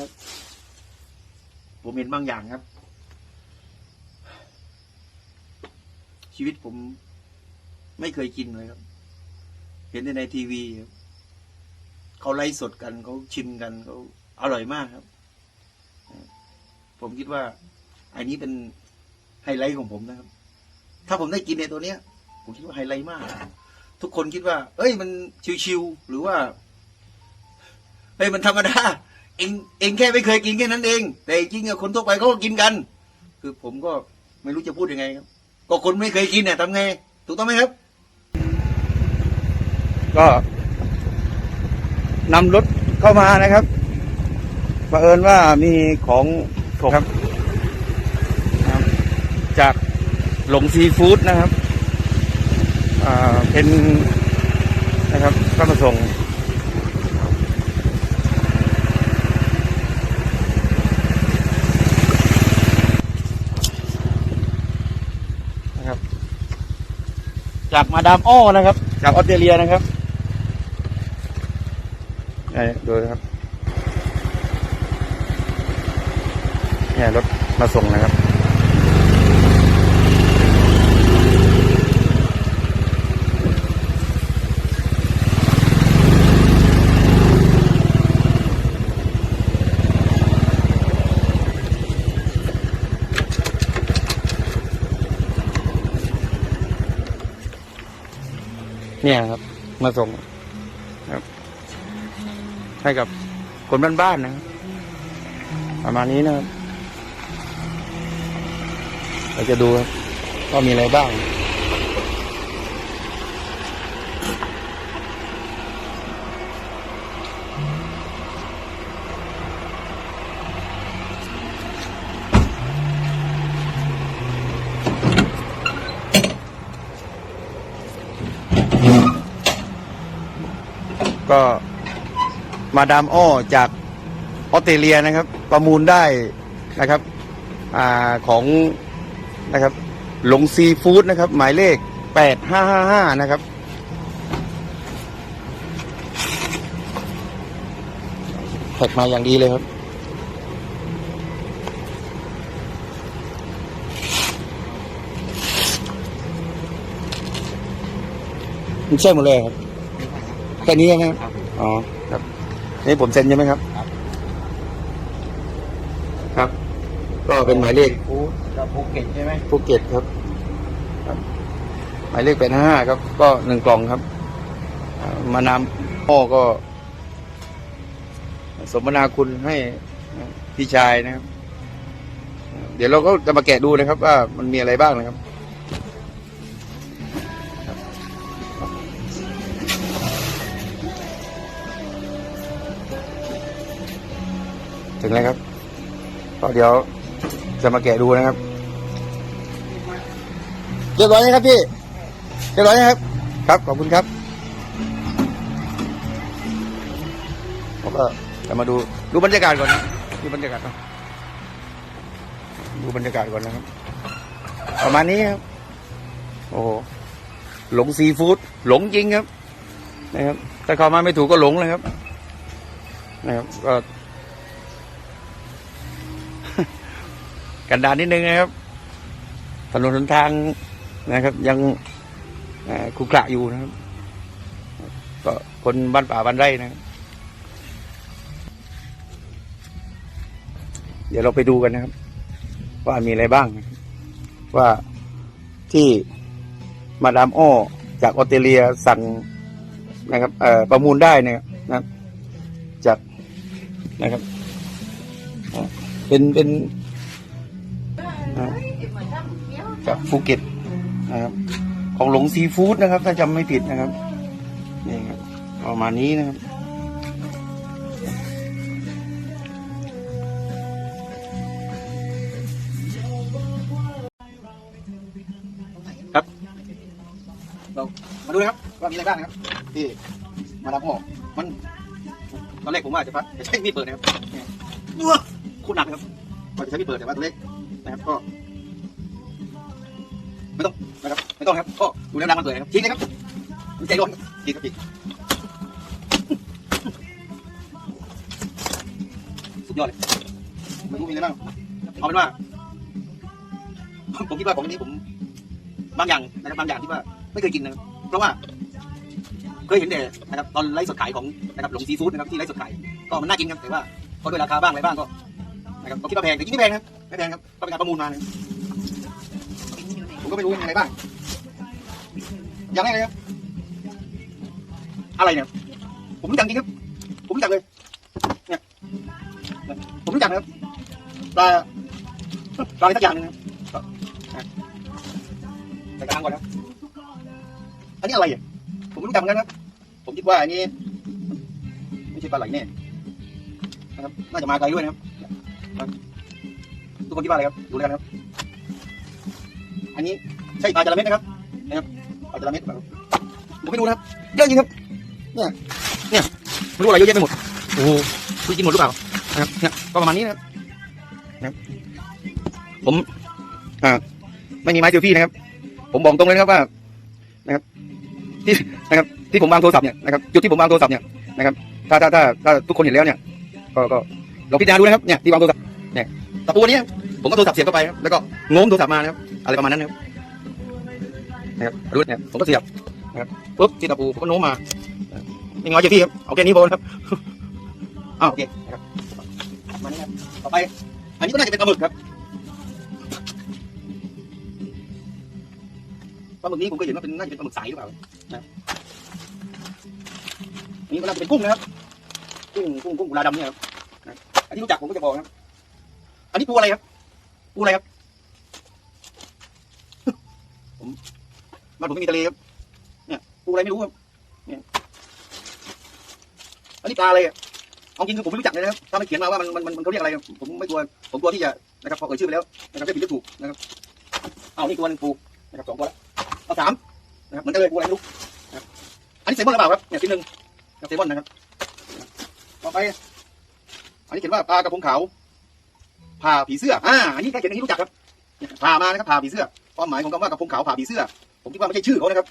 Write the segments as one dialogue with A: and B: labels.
A: ครับผมเห็นบางอย่างครับ ชีวิตผมไม่เคยกินเลยครับ เห็นในทีวีเขาไลฟ์สดกันเขาชิมกันเขาอร่อยมากครับ ผมคิดว่า อันนี้เป็นไฮไลท์ของผมนะครับ ถ้าผมได้กินในตัวเนี้ย ผมคิดว่าไฮไลท์มาก ทุกคนคิดว่า เอ้ยมันชิวๆหรือว่าเฮ้ยมันธรรมดา เองเองแค่ไม่เคยกินแค่นั้นเอง แต่จริงๆอะคนทั่วไปเขาก็กินกัน คือผมก็ไม่รู้จะพูดยังไงครับ ก็คนไม่เคยกินเนี่ยทำไง ถูกต้องไหมครับ
B: ก็นำรถเข้ามานะครับบังเอิญว่ามีของส่งครับนะครับ จากหลงซีฟู้ดนะครับ อ่าเป็นนะครับก็มาส่ง นะครับ จากมาดามอ้อนะครับ จากออสเตรเลียนะครับนี่ดูนะครับเนี่ยรถมาส่งนะครับ เนี่ยครับ มาส่งครับ ให้กับคนบ้านๆนะครับประมาณนี้นะครับเราจะดูครับว่ามีอะไรบ้าง ก็มาดามอ้อจากออสเตรเลียนะครับ ประมูลได้นะครับอของนะครับหลงซีฟู้ดนะครับ หมายเลขแปดห้าห้าห้านะครับแท็กมาอย่างดีเลยครับมันใช่หมดเลยครับ แค่นี้ใช่ไหมครับ อ๋อ ครับ นี่ผมเซ็นใช่ไหมครับ ครับก็เป็นหมายเลข
A: ฟูดกับภูเก็ตใช่ไหม
B: ภูเก็ตครับ ครับ หมายเลขเป็นห้าครับ ก็หนึ่งกล่องครับอ่ามานำพ่อก็ สมนาคุณให้พี่ชายนะครับ เดี๋ยวเราก็จะมาแกะดูนะครับ ว่ามันมีอะไรบ้างนะครับ ถึงแล้วครับก็เดี๋ยวจะมาแกะดูนะครับเรียบร้อยไหมครับพี่เรียบร้อยนะครับ ครับขอบคุณครับผมก็จะมาดูดูบรรยากาศก่อนนะดูบรรยากาศก่อนดูบรรยากาศก่อนนะครับ ประมาณนี้ครับ โอ้โหหลงซีฟู้ดหลงจริงครับ นะครับถ้าเข้ามาไม่ถูกก็หลงเลยครับ นะครับก็ กันดารนิดนึงนะครับ ถนนหนทางนะครับ ยังเอ่อขรุขระอยู่นะครับ ก็คนบ้านป่าบ้านไร่นะครับเดี๋ยวเราไปดูกันนะครับ ว่ามีอะไรบ้าง ว่าที่มาดามอ้อจากออสเตรเลียสั่งนะครับประมูลได้เนี่ยนะครับจากนะครับ เป็นเป็น นะครับจากภูเก็ตนะครับของหลงซีฟู้ดนะครับ ถ้าจำไม่ผิดนะครับนี่ครับประมาณนี้นะครับ
A: ครับเรามาดูนะครับว่ามีอะไรบ้างนะครับที่มาดามอ้อมันตอนแรกผมว่าจะพัดจะใช้มีดเปิดนะครับเนี่ยว้าโคตรหนักครับว่าจะใช้มีดเปิดแต่ว่าตัวเล็ก นะครับก็ไม่ต้องนะครับไม่ต้องครับก็ดูแล้วน้ำมันเปิดนะครับทิ้งเลยครับมันใจร้อนทิ้งครับทิ้ง
B: สุดยอดเลยไม่รู้มีอะไรบ้างเอาเป็นว่าผมคิดว่าของนี้ผม บางอย่างนะครับบางอย่างที่ว่าไม่เคยกินนะครับเพราะว่าเคยเห็นแต่นะครับตอนไลฟ์สดขายของนะครับหลงซีฟู้ดนะครับที่ไลฟ์สดขายก็มันน่ากินครับแต่ว่าก็ด้วยราคาบ้างอะไรบ้างก็นะครับก็คิดว่าแพงแต่จริงๆไม่แพงครับ ไม่แพงครับก็เป็นการประมูลมานะผมก็ไม่รู้ยังไงบ้างอย่างแรกเลยครับ อะไรเนี่ย ผมรู้จักจริงครับ ผมรู้จักเลย เนี่ย ผมรู้จักนะครับปลาปลาอะไรสักอย่างหนึงนะครับใส่กระด้างก่อนนะอันนี้อะไรอะ ผมไม่รู้จักเหมือนกันครับ ผมคิดว่าอันนี้ไม่ใช่ปลาไหลแน่นะครับ น่าจะมาไกลด้วยนะครับ ทุกคนคิดว่าอะไรครับ ดูแล้วครับ อันนี้ใช่ปลาจระเม็ดนะครับ นะครับ ปลาจระเม็ดครับผมไม่รู้นะครับ เยอะจริงครับ เนี่ย เนี่ยไม่รู้อะไรเยอะแยะไปหมด โอ้โหคุณกินหมดหรือเปล่า นะครับ เนี่ยก็ประมาณนี้นะครับนะครับ ผม อ่า ไม่มีไม้เซลฟี่นะครับ ผมบอกตรงเลยนะครับว่า นะครับ ที่ นะครับ ที่ผมวางโทรศัพท์เนี่ย นะครับ จุดที่ผมวางโทรศัพท์เนี่ย นะครับ ถ้าถ้าถ้าถ้าทุกคนเห็นแล้วเนี่ย ก็ก็ลองพิจารณาดูนะครับ เนี่ย ที่วางโทรศัพท์ เนี่ยตะปูอันนี้ผมก็โทรศัพท์เสียบเข้าไปครับแล้วก็โง้มโทรศัพท์มานะครับอะไรประมาณนั้นนะครับนะครับรู้เนี่ยผมก็เสียบนะครับปุ๊บที่ตะปูผมก็โน้มมาไม่ง้อเจ้าที่ครับเอาแค่นี้พอนะครับอ้าวโอเคนะครับมานี่ครับต่อไป อันนี้ก็น่าจะเป็นปลาหมึกครับปลาหมึกนี้ผมก็เห็นว่าเป็นน่าจะเป็นปลาหมึกสายหรือเปล่านะอันนี้ก็น่าจะเป็นกุ้งนะครับกุ้งกุ้งกุ้งกุลาดำเนี่ยครับอันที่รู้จักผมก็จะบอกนะครับ อันนี้ปูอะไรครับปูอะไรครับผมมันผมไม่มีทะเลครับเนี่ยปูอะไรไม่รู้ครับเนี่ยอันนี้ปลาอะไรอะเอาจริงคือผมไม่รู้จักเลยนะครับถ้าไม่เขียนมาว่ามันมันมันเขาเรียกอะไรผมไม่กลัวผมกลัวที่จะนะครับพอเอ่ยชื่อไปแล้วนะครับได้ผิดได้ถูกนะครับเอานี่ตัวหนึ่งปูนะครับสองตัวแล้วเอาสามนะครับเหมือนกันเลยปูอะไรไม่รู้นะอันนี้เซมอนหรือเปล่าครับเนี่ยชิ้นหนึ่งกับเซมอนนะครับต่อไปอันนี้เขียนว่าปลากระพงขาว ผ่าผีเสื้ออ่าอันนี้แค่เขียนอย่างนี้รู้จักครับผ่ามานะครับผ่าผีเสื้อความหมายของคำว่ากระพงขาวผ่าผีเสื้อ ผมคิดว่าไม่ใช่ชื่อเขานะครับ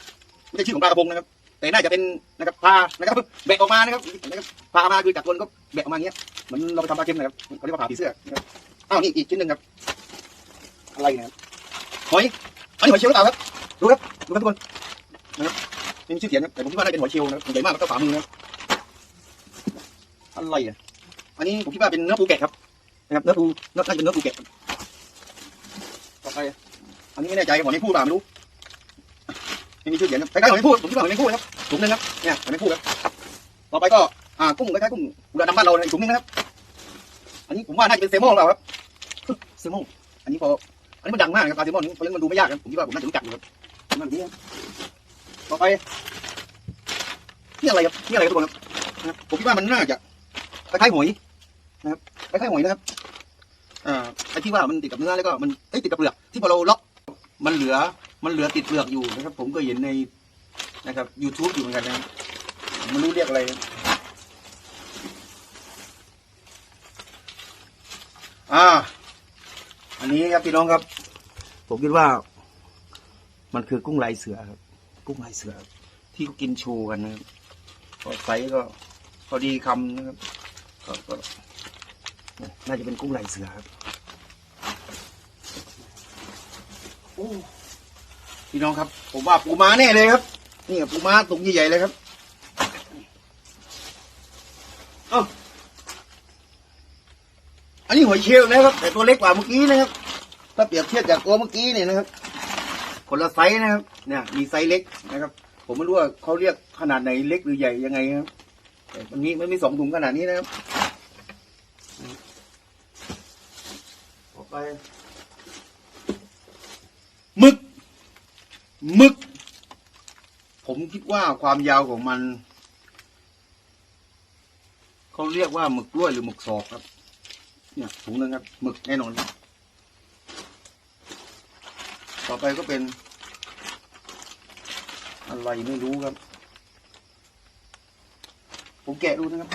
B: ไม่ใช่ชื่อของปลากระพงนะครับ แต่น่าจะเป็นนะครับผ่านะครับแบะออกมานะครับนะครับผ่ามาคือจากคนก็แบะออกมาเงี้ยเหมือนเราไปทำปลาเค็มนะครับเขาเรียกว่าผ่าผีเสื้อนะครับอ้าวนี่อีกชิ้นหนึ่งครับอะไรนะครับหอยอันนี้หอยเชลล์หรือเปล่าครับดูครับดูครับทุกคนนะครับไม่มีชื่อเขียนครับแต่ผมคิดว่าน่าจะเป็นหอยเชลล์นะครับใหญ่มากแล้วก็ฝ่ามือนะครับอะไรอะอันนี้ผมคิดว่าเป็นเนื้อปูแกะครับ นะครับเนื้อปูน่าจะเป็นเนื้อปูแกะต่อไปอันนี้ไม่แน่ใจหอยไม่พูดเปล่าไม่รู้ไม่มีชื่อเขียนครับคล้ๆหอยไม่พูดผมคิดว่าหอยไม่พูดครับถุงนึงครับเนี่ยหอยไม่พูดครับต่อไปก็อ่ากุ้งคล้ายๆกุ้งกุลาดำบ้านเราเลยถุงนึงนะครับ อันนี้ผมว่าน่าจะเป็นเซมอนหรือเปล่าครับเซมอนอันนี้พออันนี้มันดังมากนะครับปลาเซมอนเพราะฉะนั้นมันดูไม่ยากครับผมคิดว่าผมน่าจะรู้จักอยู่ครับมันแบบนี้ครับต่อไปนี่อะไรครับนี่อะไรครับทุกคนครับนะครับผมคิดว่ามันน่าจะคล้ายๆหอยนะครับคล้ายๆหอยนะครับ อ่าไอ้ที่ว่ามันติดกับเนื้อแล้วก็มันเอ้ยติดกับเปลือกที่พอเราเลาะมันเหลือมันเหลือติดเปลือกอยู่นะครับ ผมก็เห็นในนะครับ YouTube อยู่เหมือนกันนะไม่รู้เรียกอะไรอ่า อันนี้ครับพี่น้องครับ ผมคิดว่า มันคือกุ้งลายเสือครับ กุ้งลายเสือ ที่เขากินโชว์กันนะครับก็ไซส์ก็พอดีคำนะครับก็ น่าจะเป็นกุ้งลายเสือครับโอ้พี่น้องครับ ผมว่าปูม้าแน่เลยครับ นี่ปูม้าตุ่มใหญ่ๆเลยครับเอ้าอันนี้หอยเชลล์นะครับ แต่ตัวเล็กกว่าเมื่อกี้นะครับ ถ้าเปรียบเทียบจากตัวเมื่อกี้เนี่ยนะครับคนละไซส์นะครับ เนี่ยมีไซส์เล็กนะครับ ผมไม่รู้ว่าเขาเรียกขนาดไหนเล็กหรือใหญ่ยังไงครับแต่มันมีมันมีสองถุงขนาดนี้นะครับ ไปมึก มึก ผมคิดว่าความยาวของมัน เขาเรียกว่าหมึกกล้วยหรือหมึกศอกครับ เนี่ยถุงนึงครับหมึกแน่นอน ต่อไปก็เป็น อะไรไม่รู้ครับ ผมแกะดูนะครับ ป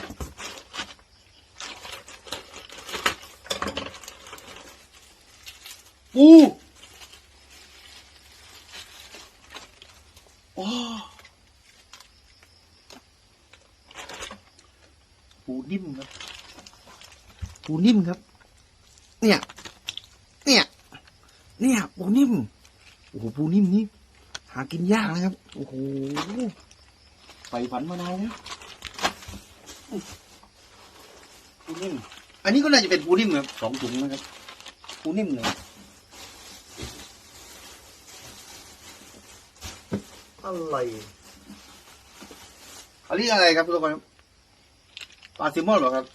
B: ูโอ้ปูนิ่มครับปูนิ่มครับ เนี่ย เนี่ย เนี่ยปูนิ่ม โอ้โหปูนิ่มนี่หากินยากนะครับ โอ้โหไฟฝันมานานแล้วปูนิ่ม อันนี้ก็น่าจะเป็นปูนิ่มครับสองถุงนะครับปูนิ่มเลย อะไรอันนี้อะไรครับทุกคนปลาซิมอนหรอครับ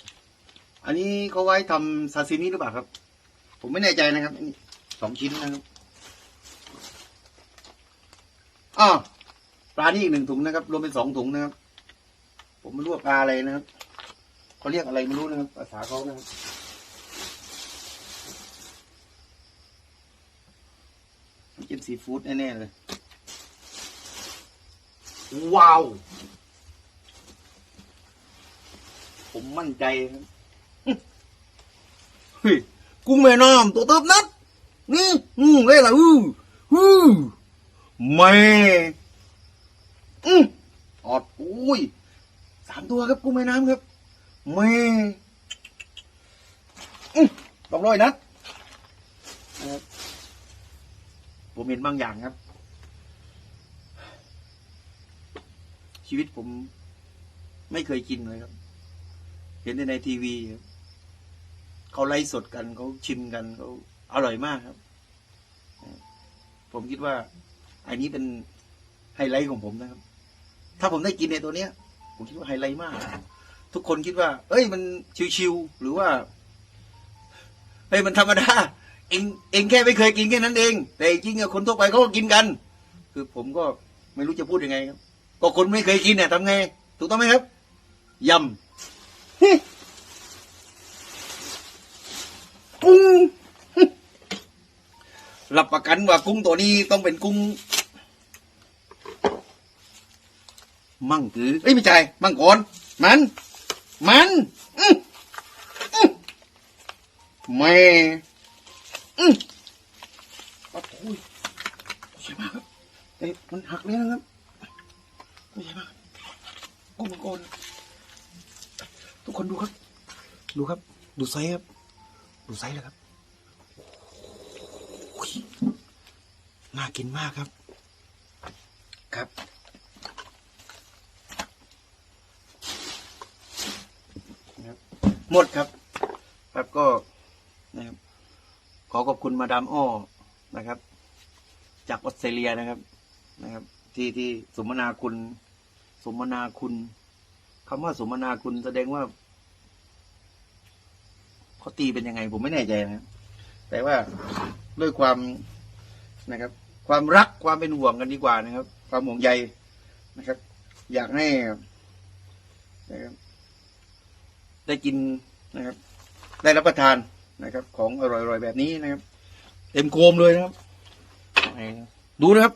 B: อันนี้เขาไว้ทำซาซิมิหรือเปล่าครับ ผมไม่แน่ใจนะครับอันนี้สองชิ้นนะครับอ้าวปลานี่อีกหนึ่งถุงนะครับ รวมเป็นสองถุงนะครับ ผมไม่รู้ว่าปลาอะไรนะครับเขาเรียกอะไรไม่รู้นะครับภาษาเขานะครับกินซีฟู้ดแน่ๆเลย ว้าว ผมมั่นใจครับเฮ้ยกุ้งแม่น้ำตัวเติบนัดนี่อืมเลยล่ะอืออือแม่อืมออดอุ้ยสามตัวครับกุ้งแม่น้ำครับแม่อืมสองร้อยนัดนะครับผมเห็นบางอย่างครับ ชีวิตผม ไม่เคยกินเลยครับ เห็นในทีวีเขาไลฟ์สดกันเขาชิมกันเขาอร่อยมากครับ ผมคิดว่า อันนี้เป็นไฮไลท์ของผมนะครับ ถ้าผมได้กินในตัวเนี้ย ผมคิดว่าไฮไลท์มาก ทุกคนคิดว่า เอ้ย มันชิวๆหรือว่าเฮ้ยมันธรรมดาเองเองแค่ไม่เคยกินแค่นั้นเอง แต่จริงๆคนทั่วไปเขาก็กินกัน คือผมก็ไม่รู้จะพูดยังไงครับ ก็คนไม่เคยกินเนี่ยทำไง ถูกต้องไหมครับยำกุ้งรับประกันว่ากุ้งตัวนี้ต้องเป็นกุ้ง มั่งถือเอ้ยไม่ใช่มั่งก่อน มัน มันอื้ออื้อแม่อื้อปะโอยใช่มากครับแต่มันหักเลยนะครับ ไม่ใช่มากกุ้งมังกรทุกคนดูครับ ดูครับ ดูไซส์ครับ ดูไซส์เลยครับน่ากินมากครับครับนะครับหมดครับ ครับก็นะครับขอขอบคุณมาดามอ้อนะครับ จากออสเตรเลียนะครับนะครับ ที่ที่สมนาคุณ สมนาคุณคำว่าสมนาคุณแสดงว่าเขาตีเป็นยังไง ผมไม่แน่ใจนะแต่ว่าด้วยความนะครับ ความรักความเป็นห่วงกันดีกว่านะครับ ความห่วงใยนะครับ อยากให้นะครับได้กินนะครับ ได้รับประทานนะครับ ของอร่อยๆแบบนี้นะครับ เต็มโคมเลยนะครับ ดูนะครับ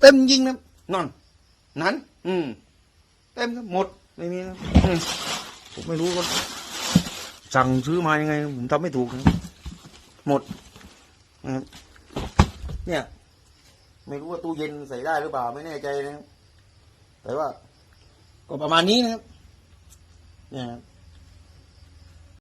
B: เต็มยิงนะนอนนั้น อืมเต็มครับหมดไม่มีนะอืมผมไม่รู้ว่าสั่งซื้อมายังไง ผมทำไม่ถูกครับหมดนะครับเนี่ย ไม่รู้ว่าตู้เย็นใส่ได้หรือเปล่าไม่แน่ใจนะครับแต่ว่า ก็ประมาณนี้นะครับเนี่ยครับ